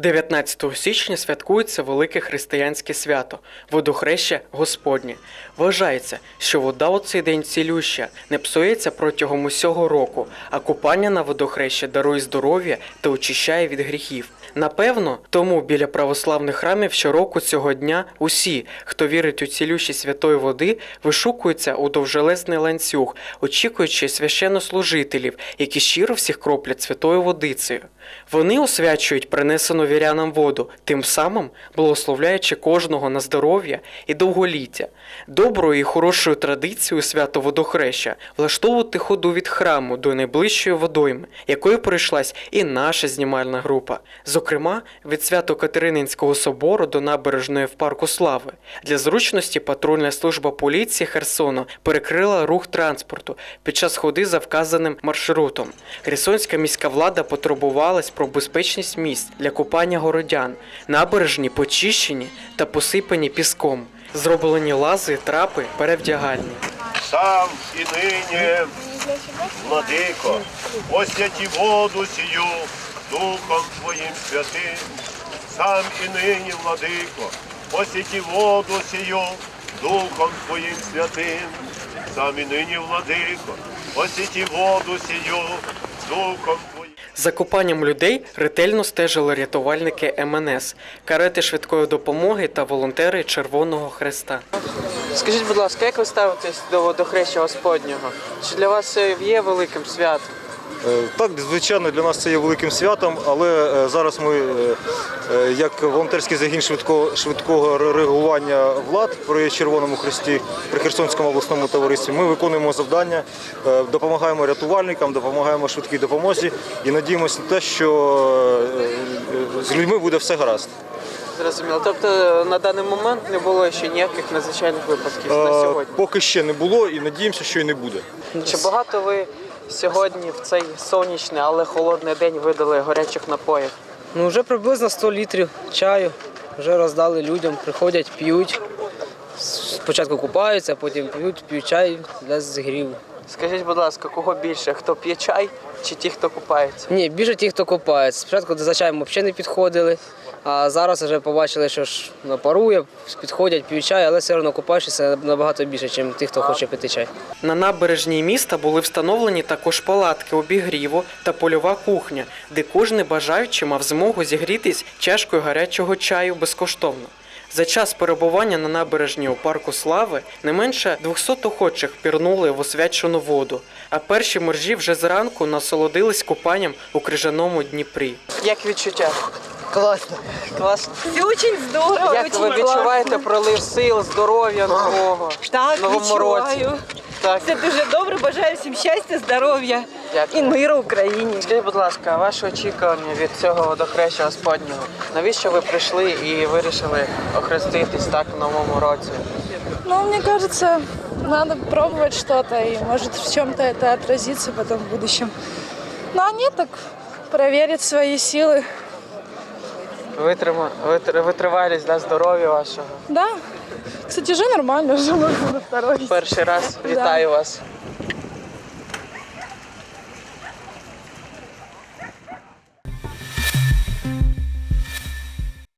19 січня святкується велике християнське свято водохреща Господнє. Вважається, що вода у цей день цілюща, не псується протягом усього року, а купання на водохреща дарує здоров'я та очищає від гріхів. Напевно, тому біля православних храмів щороку цього дня усі, хто вірить у цілющість святої води, вишукуються у довжелезний ланцюг, очікуючи священнослужителів, які щиро всіх кроплять святою водицею. Вони освячують принесену вірянам воду, тим самим благословляючи кожного на здоров'я і довголіття. Доброю і хорошою традицією свято водохреща влаштовувати ходу від храму до найближчої водойми, якою прийшлась і наша знімальна група. Зокрема, від Свято-Катерининського собору до набережної в парку Слави. Для зручності патрульна служба поліції Херсону перекрила рух транспорту під час ходи за вказаним маршрутом. Херсонська міська влада потурбувалась про безпечність місць для купання городян. Набережні почищені та посипані піском. Зроблені лази, трапи, перевдягальні. сам і нині, владико, освяті воду сію Духом Твоїм святим, сам і нині, владико, освяті воду сію Духом Твоїм святим, сам і нині, владико, освяті воду сію Духом Твоїм. За купанням людей ретельно стежили рятувальники МНС, карети швидкої допомоги та волонтери Червоного Хреста. Скажіть, будь ласка, як ви ставитесь до водохреща Господнього? Чи для вас є великим святом? Е, Так, звичайно, для нас це є великим святом, але е, зараз ми, е, як волонтерський загін швидкого, швидкого реагування влад при Червоному Хресті, при Херсонському обласному товаристві, ми виконуємо завдання, допомагаємо рятувальникам, допомагаємо швидкій допомозі і надіємося на те, що з людьми буде все гаразд. Зрозуміло. Тобто на даний момент не було ще ніяких надзвичайних випадків на сьогодні. Поки ще не було і надіємося, що і не буде. Чи багато ви сьогодні в цей сонячний, але холодний день видали гарячих напоїв? Ну, вже приблизно 100 літрів чаю. Вже роздали людям, приходять, п'ють. Спочатку купаються, потім п'ють, п'ють чай для зігріву. Скажіть, будь ласка, кого більше? Хто п'є чай чи ті, хто купається? Ні, більше ті, хто купається. Спочатку за чаєм взагалі не підходили, а зараз вже побачили, що ж ну, парує, підходять, п'ють чай, але все одно купаючися набагато більше, ніж ті, хто хоче пити чай. На набережній міста були встановлені також палатки обігріву та польова кухня, де кожен бажаючий мав змогу зігрітись чашкою гарячого чаю безкоштовно. За час перебування на набережні у парку Слави не менше 200 охочих пірнули в освячену воду, а перші моржі вже зранку насолодились купанням у крижаному Дніпрі. Як відчуття? Классно. Класно. Все очень здорово, Як ви відчуваєте класно. прилив сил, здоров'я нового Так, новому році? Так. Це дуже добре. Бажаю всім щастя, здоров'я Дякую. і миру Україні. Скажіть, будь ласка, ваші очікування від цього водохреща Господнього? Навіщо ви прийшли і вирішили охреститись так в новому році? Ну, мне кажется, надо пробовать что-то, и может в чем-то это отразится потом в будущем. Ну, а нет, так проверить свои силы. Витрима, витр, витривалість да, здоров'я вашого. Да. Кстати, уже нормально, уже можно на второй. Перший раз вітаю вас.